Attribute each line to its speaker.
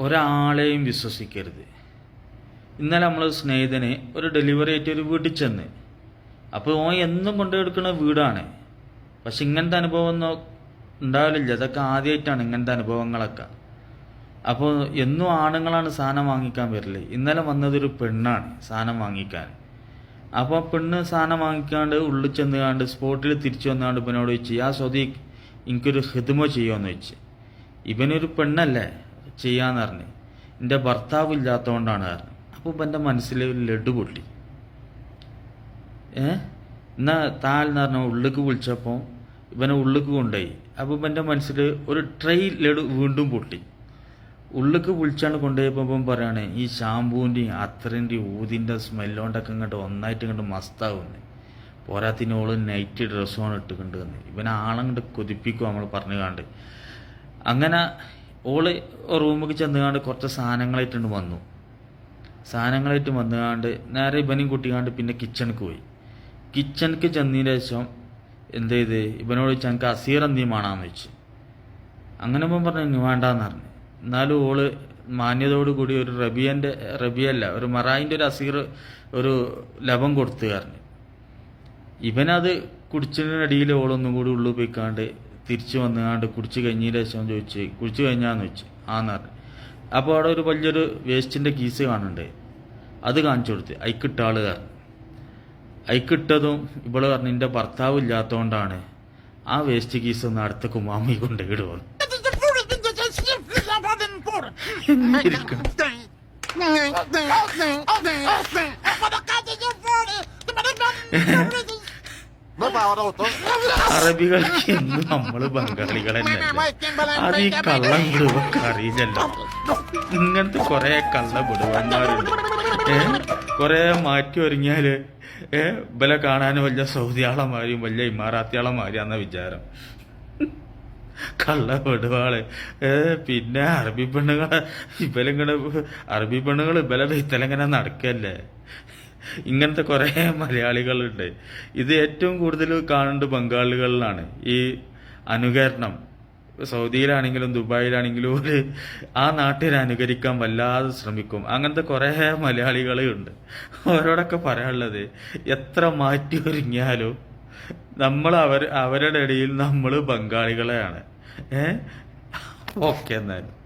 Speaker 1: ഒരാളെയും വിശ്വസിക്കരുത്. ഇന്നലെ നമ്മൾ സ്നേഹിതന് ഒരു ഡെലിവറി ആയിട്ട് ഒരു വീട്ടിൽ ചെന്ന്. അപ്പോൾ ഓൻ എന്നും കൊണ്ടുകൊടുക്കുന്ന വീടാണ്. പക്ഷെ ഇങ്ങനത്തെ അനുഭവം ഒന്നും ഉണ്ടാവില്ല. അതൊക്കെ ആദ്യമായിട്ടാണ് ഇങ്ങനത്തെ അനുഭവങ്ങളൊക്കെ. അപ്പോൾ എന്നും ആണുങ്ങളാണ് സാധനം വാങ്ങിക്കാൻ വരൽ. ഇന്നലെ വന്നതൊരു പെണ്ണാണ് സാധനം വാങ്ങിക്കാൻ. അപ്പോൾ പെണ്ണ് സാധനം വാങ്ങിക്കാണ്ട് ഉള്ളിൽ ചെന്ന് കാണ്ട് സ്പോട്ടിൽ തിരിച്ചു വന്നാണ്ട് ഇവനോട് ചോദിച്ചു ആ സ്വതി എനിക്കൊരു ഹിതമോ ചെയ്യുമെന്ന് ചോദിച്ചു. ഇവനൊരു പെണ്ണല്ലേ? ചെയ്യാന്ന് പറഞ്ഞു എന്റെ ഭർത്താവ് ഇല്ലാത്തതുകൊണ്ടാണ് പറഞ്ഞു അപ്പോൾ ഇവന്റെ മനസ്സിൽ ഒരു ലഡു പൊട്ടി. ഏ? എന്നാ താൽന്ന് പറഞ്ഞ ഉള്ളിക്ക് വിളിച്ചപ്പോൾ ഇവനെ ഉള്ളിക്ക് കൊണ്ടുപോയി. അപ്പോൾ ഇവന്റെ മനസ്സിൽ ഒരു ട്രൈ ലഡു വീണ്ടും പൊട്ടി. ഉള്ളിക്ക് വിളിച്ചാണ് കൊണ്ടുപോയപ്പോൾ ഇപ്പം പറയാണ് ഈ ഷാമ്പൂവിന്റെയും അത്രന്റെ ഊതിന്റെ സ്മെല്ലോണ്ടൊക്കെ ഇങ്ങോട്ട് ഒന്നായിട്ട് ഇങ്ങോട്ട് മസ്താവുന്നത് പോരാത്തിന് ഓൾ നൈറ്റ് ഡ്രസ്സുമാണ് ഇട്ടുകൊണ്ട് വന്നത് ഇവൻ ആളങ്ങോട്ട് കൊതിപ്പിക്കും നമ്മൾ പറഞ്ഞു കാണ്ട്. അങ്ങനെ ഓൾ റൂമിൽ ചെന്നുകാണ്ട് കുറച്ച് സാധനങ്ങളായിട്ടുണ്ട് വന്നു. സാധനങ്ങളായിട്ട് വന്നുകാണ്ട് നേരെ ഇവനും കൂട്ടിക്കാണ്ട് പിന്നെ കിച്ചണിക്ക് പോയി. കിച്ചണിക്ക് ചെന്നതിന് ശേഷം എന്ത് ചെയ്ത്? ഇവനോട് ചോദിച്ചാൽ എനിക്ക് അസീർ എന്തെങ്കിലും വേണമെന്ന് വെച്ച് അങ്ങനെ ഇപ്പം പറഞ്ഞു "ഇങ്ങ് വേണ്ടാന്ന് പറഞ്ഞു. എന്നാലും ഓൾ മാന്യതയോട് കൂടി ഒരു റബിയന്റെ റബിയല്ല ഒരു മറായിന്റെ ഒരു അസീർ ഒരു ലവം കൊടുത്തു കാരണം ഇവനത് കുടിച്ചതിനടിയിൽ ഓളൊന്നും കൂടി ഉള്ളു പോയിക്കാണ്ട് തിരിച്ചു വന്നുകാണ്ട് കുടിച്ച് കഴിഞ്ഞതിന് ശേഷം ചോദിച്ച് കുടിച്ച് കഴിഞ്ഞാന്ന് വെച്ച് ആന്ന് പറഞ്ഞു. അപ്പോൾ അവിടെ ഒരു വലിയൊരു വേസ്റ്റിന്റെ കീസ് കാണുന്നുണ്ട്. അത് കാണിച്ചു കൊടുത്ത് അയക്കിട്ട ആൾ അയക്കിട്ടതും ഇവൾ പറഞ്ഞു എന്റെ ഭർത്താവ് ഇല്ലാത്തതുകൊണ്ടാണ് ആ വേസ്റ്റ് കീസ് ഒന്ന് അടുത്ത കുമാമി കൊണ്ട് ഇടുവന്നു ഇരിക്കണം. അറബികൾക്ക് എന്ന് നമ്മൾ ബംഗാളികൾ തന്നെ അത് ഈ കള്ളം വിടുവൊക്കെ അറിയില്ലല്ലോ. ഇങ്ങനത്തെ കുറെ കള്ള വിടുവന്മാരുണ്ട്. ഏ? കുറെ മാറ്റി ഒരുങ്ങിയാൽ ഏ? ഇവലെ കാണാൻ വലിയ സൗദിയാളമാരും വലിയ ഇമാറാത്തിയാളമാരിയാന്ന വിചാരം. കള്ള വിടുവാൾ. ഏ? പിന്നെ അറബി പെണ്ണുങ്ങളെ ഇവലിങ്ങനെ അറബി പെണ്ണുങ്ങൾ ഇവലെ വെയ്ത്തലിങ്ങനെ നടക്കല്ലേ? ഇങ്ങനത്തെ കുറേ മലയാളികളുണ്ട്. ഇത് ഏറ്റവും കൂടുതൽ കാണുന്നത് ബംഗാളികളിലാണ്. ഈ അനുകരണം. സൗദിയിലാണെങ്കിലും ദുബായിലാണെങ്കിലും ഒരു ആ നാട്ടിൽ അനുകരിക്കാൻ വല്ലാതെ ശ്രമിക്കും. അങ്ങനത്തെ കുറേ മലയാളികളുണ്ട് അവരോടൊക്കെ പറയാനുള്ളത് എത്ര മാറ്റി ഒരുങ്ങിയാലും നമ്മൾ അവർ അവരുടെ ഇടയിൽ നമ്മൾ ബംഗാളികളെയാണ്. ഏ? ഓക്കെ എന്നാലും.